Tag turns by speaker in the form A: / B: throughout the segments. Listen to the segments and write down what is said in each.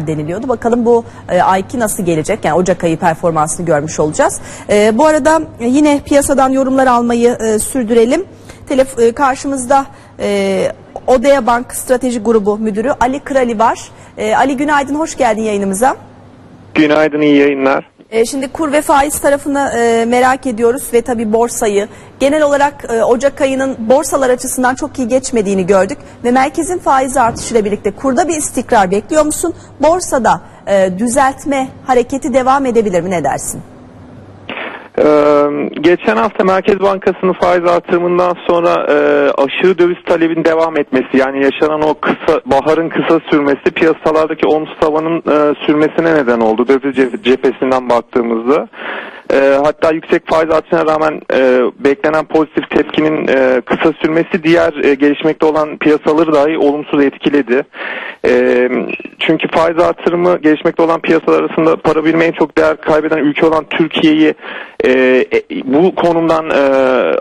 A: deniliyordu. Bakalım bu e, ayki nasıl gelecek? Yani Ocak ayı performansını görmüş olacağız. E, bu arada e, yine piyasadan yorumlar almayı e, sürdürelim. Telef e, karşımızda e, Odea Bank Strateji Grubu Müdürü Ali Krali var. E, Ali günaydın, hoş geldin yayınımıza.
B: Günaydın, iyi yayınlar.
A: E, Şimdi kur ve faiz tarafını e, merak ediyoruz ve tabii borsayı. Genel olarak e, Ocak ayının borsalar açısından çok iyi geçmediğini gördük ve merkezin faiz artışıyla birlikte kurda bir istikrar bekliyor musun? Borsada düzeltme hareketi devam edebilir mi ne dersin?
B: Ee, geçen hafta Merkez Bankası'nın faiz artırımından sonra e, aşırı döviz talebin devam etmesi yani yaşanan o kısa baharın kısa sürmesi piyasalardaki olumsuz havanın e, sürmesine neden oldu döviz ce- cephesinden baktığımızda. E, hatta yüksek faiz artışına rağmen beklenen pozitif tepkinin kısa sürmesi diğer gelişmekte olan piyasaları dahi olumsuz etkiledi. Çünkü faiz artırımı gelişmekte olan piyasalar arasında para birimi en çok değer kaybeden ülke olan Türkiye'yi e, bu konumdan e,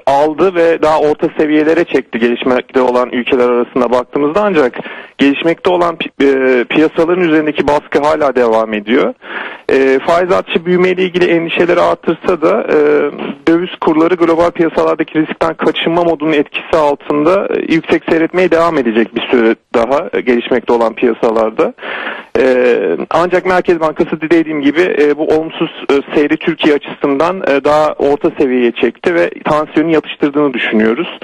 B: aldı ve daha orta seviyelere çekti gelişmekte olan ülkeler arasında baktığımızda ancak gelişmekte olan pi- e, piyasaların üzerindeki baskı hala devam ediyor. E, faiz artışı büyümeyle ilgili endişeleri artırsa da e, döviz kurları global piyasalardaki riskten kaçınma modunun etkisi altında e, yüksek seyretmeye devam edecek bir süre daha e, gelişmekte olan piyasalarda. E, ancak Merkez Bankası dediğim gibi e, bu olumsuz e, seyri Türkiye açısından e, daha orta seviyeye çekti ve tansiyonu yatıştırdığını düşünüyoruz.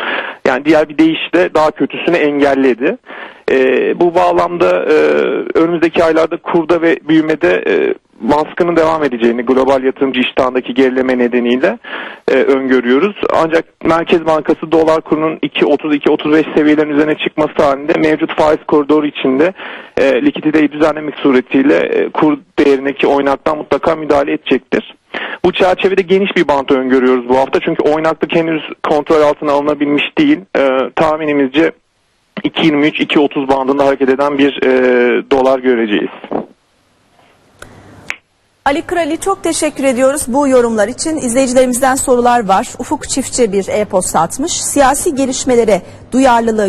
B: Yani diğer bir deyişle daha kötüsünü engelledi. E, bu bağlamda e, önümüzdeki aylarda kurda ve büyümede e, baskının devam edeceğini global yatırımcı iştahındaki gerileme nedeniyle e, öngörüyoruz. Ancak Merkez Bankası dolar kurunun 2.30-2.35 seviyelerin üzerine çıkması halinde mevcut faiz koridoru içinde e, likiditeyi düzenlemek suretiyle e, kur değerindeki oynaktan mutlaka müdahale edecektir. Bu çerçevede geniş bir bant öngörüyoruz bu hafta çünkü oynaklık henüz kontrol altına alınabilmiş değil. E, tahminimizce 2.23-2.30 bandında hareket eden bir e, dolar göreceğiz.
A: Ali Krali çok teşekkür ediyoruz bu yorumlar için. İzleyicilerimizden sorular var. Ufuk Çiftçi bir e-posta atmış. Siyasi gelişmelere duyarlılığı